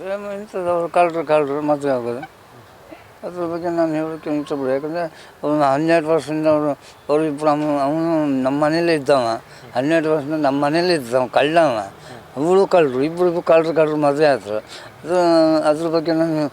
ಇಂಥದ್ದು ಕಳ್ಳರು ಕಳ್ಳರು ಮದುವೆ ಆಗೋದು. ಅದ್ರ ಬಗ್ಗೆ ನಾನು ಹೇಳೋಕ್ಕೆ ಇಷ್ಟಪಡ ಯಾಕಂದರೆ ಅವನು ಹನ್ನೆರಡು ವರ್ಷದಿಂದ ಅವರು ಅವರಿಬ್ಬರು ಅವನು ಅವನು ನಮ್ಮ ಮನೇಲೇ ಇದ್ದವ. ಹನ್ನೆರಡು ವರ್ಷದಿಂದ ನಮ್ಮ ಮನೇಲೇ ಇದ್ದವ ಕಳ್ಳವ ಅವಳು ಕಳ್ಳರು ಇಬ್ಬರಿಗೂ ಕಳ್ಳರು ಕಳ್ಳರು ಮದುವೆ ಆದರು. ಅದು, ಅದ್ರ ಬಗ್ಗೆ ನಾನು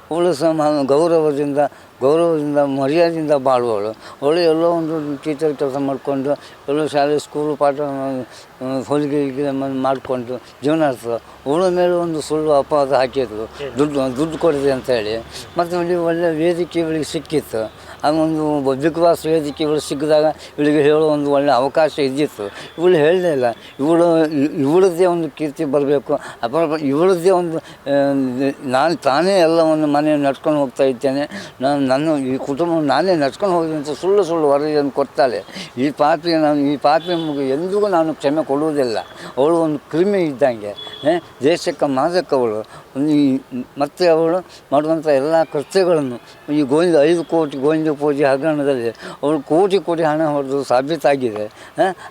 ಅವಳು ಸಮಾನ ಗೌರವದಿಂದ ಗೌರವದಿಂದ, ಮರ್ಯಾದೆಯಿಂದ ಬಾಳುವವಳು ಅವಳು ಎಲ್ಲೋ ಒಂದು ಟೀಚರ್ ಕೆಲಸ ಮಾಡಿಕೊಂಡು, ಎಲ್ಲೋ ಶಾಲೆ ಸ್ಕೂಲು ಪಾಠ ಹೊಲಿಗೆ ಮಾಡಿಕೊಂಡು ಜೀವನ ನಡೆಸ್ತದೆ ಅವಳ ಮೇಲೆ ಒಂದು ಸುಳ್ಳು ಅಪವಾದ ಹಾಕಿದ್ರು. ದುಡ್ಡು ದುಡ್ಡು ಕೊಡಿದೆ ಅಂತೇಳಿ ಮತ್ತು ಇಲ್ಲಿ ಒಳ್ಳೆ ವೇದಿಕೆ ಇವಳಿಗೆ ಸಿಕ್ಕಿತ್ತು. ಒಂದು ಬಿಗ್ ಬಾಸ್ ವೇದಿಕೆ ಇವಳು ಸಿಕ್ಕಿದಾಗ ಇವಳಿಗೆ ಹೇಳೋ ಒಂದು ಒಳ್ಳೆ ಅವಕಾಶ ಇದ್ದಿತ್ತು. ಇವಳು ಹೇಳಲೇ ಇಲ್ಲ. ಇವಳು, ಇವಳದ್ದೇ ಒಂದು ಕೀರ್ತಿ ಬರಬೇಕು. ಅಪರ ಇವಳದ್ದೇ ಒಂದು ನಾನು ತಾನೇ ಎಲ್ಲವನ್ನು ಮನೆ ನಡ್ಕೊಂಡು ಹೋಗ್ತಾ ಇದ್ದೇನೆ. ನಾನು ನನ್ನ ಈ ಕುಟುಂಬ ನಾನೇ ನಡ್ಕೊಂಡು ಹೋಗಿ ಅಂತ ಸುಳ್ಳು ಸುಳ್ಳು ವರದಿಯನ್ನು ಕೊಡ್ತಾಳೆ. ಈ ಪಾಪಿಗೆ ನಾನು, ಈ ಪಾಪಿ ಎಂದಿಗೂ ನಾನು ಕ್ಷಮೆ ಕೊಡುವುದಿಲ್ಲ. ಅವಳು ಒಂದು ಕ್ರಿಮಿ ಇದ್ದಂಗೆ ದೇಶಕ್ಕೆ ಮಾದಕ್ಕವಳು ಈ ಮತ್ತೆ ಅವಳು ಮಾಡುವಂಥ ಎಲ್ಲ ಕೃತ್ಯಗಳನ್ನು, ಈ ಗೋವಿಂದ ಐದು ಕೋಟಿ ಗೋವಿಂದ ಪೂಜೆ ಹಗರಣದಲ್ಲಿ ಅವಳು ಕೋಟಿ ಕೋಟಿ ಹಣ ಹೊಡೆದು ಸಾಬೀತಾಗಿದೆ.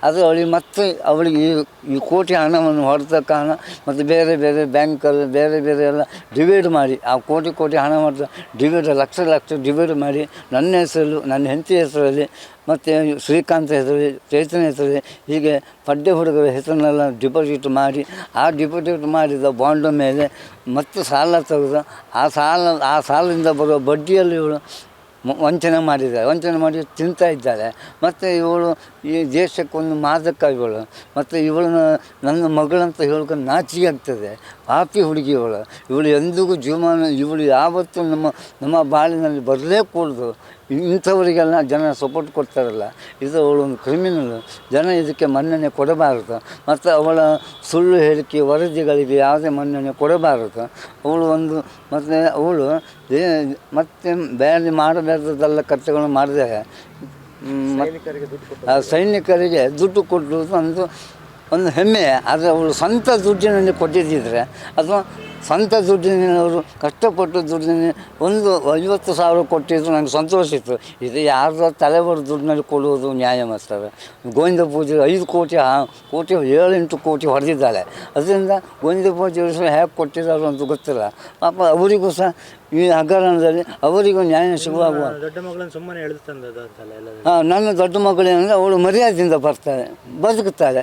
ಅದು ಅವಳಿಗೆ ಮತ್ತೆ ಅವಳಿಗೆ ಈ ಈ ಕೋಟಿ ಹಣವನ್ನು ಹೊಡೆದ ಕಾರಣ ಮತ್ತು ಬೇರೆ ಬೇರೆ ಬ್ಯಾಂಕಲ್ಲಿ ಬೇರೆ ಬೇರೆ ಎಲ್ಲ ಡಿವೈಡ್ ಮಾಡಿ, ಆ ಕೋಟಿ ಕೋಟಿ ಹಣ ಹೊಡೆದ ಡಿವೈಡ್, ಲಕ್ಷ ಲಕ್ಷ ಡಿವೈಡ್ ಮಾಡಿ ನನ್ನ ಹೆಸರು ನನ್ನ ಹೆಂಡತಿ ಹೆಸರಲ್ಲಿ, ಮತ್ತು ಶ್ರೀಕಾಂತ್ ಹೆಸರಲ್ಲಿ, ಚೈತನ್ಯ ಹೆಸರಲ್ಲಿ ಹೀಗೆ ಪಡ್ಡೆ ಹುಡುಗರ ಹೆಸರನ್ನೆಲ್ಲ ಡಿಪಾಸಿಟ್ ಮಾಡಿ, ಆ ಡಿಪಾಸಿಟ್ ಮಾಡಿದ ಬಾಂಡ್ ಮೇಲೆ ಮತ್ತೆ ಸಾಲ ತೆಗೆದು ಆ ಸಾಲ, ಆ ಸಾಲದಿಂದ ಬರುವ ಬಡ್ಡಿಯಲ್ಲಿ ಇವಳು ವಂಚನೆ ಮಾಡಿದ್ದಾರೆ. ವಂಚನೆ ಮಾಡಿ ತಿಂತಾ ಇದ್ದಾಳೆ ಮತ್ತು ಇವಳು ಈ ದೇಶಕ್ಕೊಂದು ಮಾದಕ ಇವಳು. ಮತ್ತು ಇವಳನ್ನ ನನ್ನ ಮಗಳಂತ ಹೇಳ್ಕೊಂಡು ನಾಚಿಕೆ ಆಗ್ತದೆ. ಪಾಪಿ ಹುಡುಗಿ ಇವಳು. ಇವಳು ಎಂದಿಗೂ ಜೀವಮಾನ, ಇವಳು ಯಾವತ್ತೂ ನಮ್ಮ ನಮ್ಮ ಬಾಳಿನಲ್ಲಿ ಬರಲೇ ಕೂಡದು ಇಂಥವರಿಗೆಲ್ಲ ಜನ ಸಪೋರ್ಟ್ ಕೊಡ್ತಾರಲ್ಲ ಇದು ಅವಳು ಒಂದು ಕ್ರಿಮಿನಲ್ ಜನ ಇದಕ್ಕೆ ಮನ್ನಣೆ ಕೊಡಬಾರದು. ಮತ್ತು ಅವಳ ಸುಳ್ಳು ಹೇಳಿಕೆ ವರದಿಗಳಿಗೆ ಯಾವುದೇ ಮನ್ನಣೆ ಕೊಡಬಾರದು. ಅವಳು ಒಂದು ಮತ್ತು ಅವಳು ಮತ್ತೆ ಬೇರೆ ಮಾಡಬಾರ್ದಲ್ಲ ಕರ್ತಗಳನ್ನು ಮಾಡಿದೆ. ಸೈನಿಕರಿಗೆ ದುಡ್ಡು ಕೊಟ್ಟು ಆ ಸೈನಿಕರಿಗೆ ದುಡ್ಡು ಕೊಡುವುದು ಒಂದು ಒಂದು ಹೆಮ್ಮೆ. ಆದರೆ ಅವಳು ಸ್ವಂತ ದುಡ್ಡಿನಲ್ಲಿ ಕೊಟ್ಟಿದ್ದಿದ್ರೆ ಅಥವಾ ಸ್ವಂತ ದುಡ್ಡಿನವರು ಕಷ್ಟಪಟ್ಟು ದುಡ್ಡಿನ ಒಂದು ಐವತ್ತು ಸಾವಿರ ಕೊಟ್ಟಿದ್ರು ನನಗೆ ಸಂತೋಷ ಇತ್ತು. ಇದು ಯಾರ್ದು ತಲೆ ಬರೋ ದುಡ್ಡಿನಲ್ಲಿ ಕೊಡುವುದು ನ್ಯಾಯ ಮಾಡ್ತಾರೆ ಗೋವಿಂದ ಪೂಜೆ ಐದು ಕೋಟಿ ಕೋಟಿ ಏಳೆಂಟು ಕೋಟಿ ಹೊಡೆದಿದ್ದಾಳೆ ಅದರಿಂದ ಗೋವಿಂದ ಪೂಜೆ ಹೇಗೆ ಕೊಟ್ಟಿದ್ದಾರೆ ಅಂತ ಗೊತ್ತಿಲ್ಲ. ಪಾಪ ಅವರಿಗೂ ಸಹ ಈ ಹಗರಣದಲ್ಲಿ ಅವರಿಗೂ ನ್ಯಾಯ ಸಿಗುವಾಗ ದೊಡ್ಡ ಮಗಳನ್ನ ಸುಮ್ಮನೆ ಹಾಂ ನನ್ನ ದೊಡ್ಡ ಮಗಳೇನೆಂದರೆ ಅವಳು ಮರ್ಯಾದೆಯಿಂದ ಬರ್ತಾಳೆ ಬದುಕುತ್ತಾಳೆ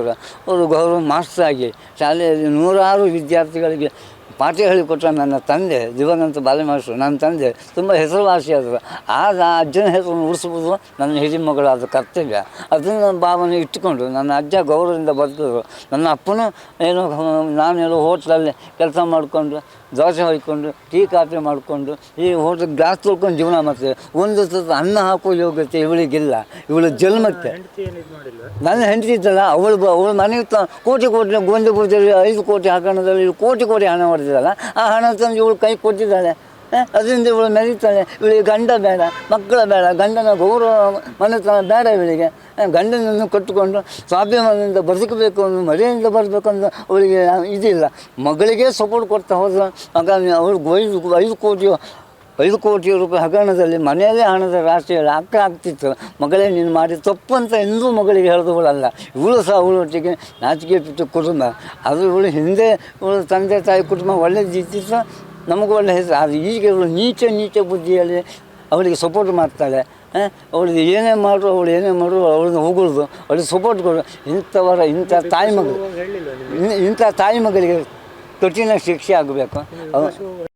ಬಾಲನಾಯಕರು ಅವರು ಗೌರವ ಮಾಸ್ಟರ್ ಆಗಿ ಶಾಲೆಯಲ್ಲಿ ನೂರಾರು ವಿದ್ಯಾರ್ಥಿಗಳಿಗೆ ಪಾಠ ಹೇಳಿಕೊಟ್ಟ ನನ್ನ ತಂದೆ, ದಿವಂಗತ ಬಾಲಮಾಸ್ಟರು, ನನ್ನ ತಂದೆ ತುಂಬ ಹೆಸರುವಾಸಿಯಾದರು ಆಗ ಆ ಅಜ್ಜನ ಹೆಸರನ್ನು ಉಳಿಸ್ಬೋದು ನನ್ನ ಹಿರಿಯ ಮಗಳಾದ ಕರ್ತವ್ಯ. ಅದನ್ನು ಭಾವನೆ ಇಟ್ಟುಕೊಂಡು ನನ್ನ ಅಜ್ಜ ಗೌರವದಿಂದ ಬದುಕಿದ್ರು. ನನ್ನ ಅಪ್ಪನೂ ಏನೋ ನಾನೇನೋ ಹೋಟ್ಲಲ್ಲಿ ಕೆಲಸ ಮಾಡಿಕೊಂಡು ದೋಸೆ ಹೊಯ್ಕೊಂಡು ಟೀ ಕಾಫಿ ಮಾಡಿಕೊಂಡು ಈ ಹೋಟೆಲ್ ಗ್ಲಾಸ್ ತೊಳ್ಕೊಂಡು ಜೀವನ ಮಾಡ್ತೇವೆ ಒಂದು ಸತ ಅನ್ನ ಹಾಕೋ ಯೋಗ್ಯತೆ ಇವಳಿಗಿಲ್ಲ. ಇವಳು ಜನ್ಮಕ್ಕೆ. ನನ್ನ ಹೆಂಡತಿ ಇದ್ದಲ್ಲ ಅವಳು ಅವಳು ಮನೆ ತ ಕೋಟಿ ಕೋಟಿ ಗೊಂದು ಕೋಟಿ ಐದು ಕೋಟಿ ಹಾಕೋಣದಲ್ಲಿ ಕೋಟಿ ಕೋಟಿ ಹಣ ಹೊಡೆದಿದ್ದಲ್ಲ ಆ ಹಣ ತಂದು ಇವಳು ಕೈ ಕೊಟ್ಟಿದ್ದಾಳೆ. ಅದರಿಂದ ಇವಳು ಮೆರೀತಾಳೆ. ಇವಳಿಗೆ ಗಂಡ ಬೇಡ, ಮಕ್ಕಳ ಬೇಡ, ಗಂಡನ ಗೌರವ ಮನೆತನ ಬೇಡ ಇವಳಿಗೆ. ಗಂಡನನ್ನು ಕಟ್ಟಿಕೊಂಡು ಸ್ವಾಭಿಮಾನದಿಂದ ಬದುಕಬೇಕು ಅನ್ನೋ ಮರೆಯಿಂದ ಬರಬೇಕು ಅಂತ ಅವಳಿಗೆ ಇದಿಲ್ಲ. ಮಗಳಿಗೆ ಸಪೋರ್ಟ್ ಕೊಡ್ತಾ ಹೋದ್ರೆ ಆಗ ಅವ್ರಿಗೆ ಐದು ಐದು ಕೋಟಿ ಐದು ಕೋಟಿ ರೂಪಾಯಿ ಹಗರಣದಲ್ಲಿ ಮನೆಯಲ್ಲೇ ಹಣದ ರಾಶಿ ಆಗ್ತಾ ಆಗ್ತಿತ್ತು ಮಗಳೇ, ನೀನು ಮಾಡಿ ತಪ್ಪು ಅಂತ ಎಂದೂ ಮಗಳಿಗೆ ಹೇಳಿದವಳಲ್ಲ ಇವಳು ಸಹ ಅವಳೊಟ್ಟಿಗೆ ನಾಚಿಕೆ ಬಿಟ್ಟು ಕುಟುಂಬ. ಅದು ಇವಳು ಹಿಂದೆ, ಇವಳು ತಂದೆ, ತಾಯಿ ಕುಟುಂಬ ಒಳ್ಳೆದಿದ್ದಿತ್ತು. ನಮಗೂ ಒಳ್ಳೆ ಹೆಸರು. ಆದರೆ ಈಗ ಅವಳು ನೀಚ ನೀಚ ಬುದ್ಧಿಯಲ್ಲಿ ಅವಳಿಗೆ ಸಪೋರ್ಟ್ ಮಾಡ್ತಾಳೆ ಅವಳಿಗೆ ಏನೇ ಮಾಡು ಅವಳು ಏನೇ ಮಾಡು ಅವಳನ್ನ ಹೋಗೋದು ಅವಳಿಗೆ ಸಪೋರ್ಟ್ ಕೊಡು. ಇಂಥವರ ಇಂಥ ತಾಯಿ ಮಗಳು ಇಂಥ ತಾಯಿ ಮಗಳಿಗೆ ಕಠಿಣ ಶಿಕ್ಷೆ ಆಗಬೇಕು.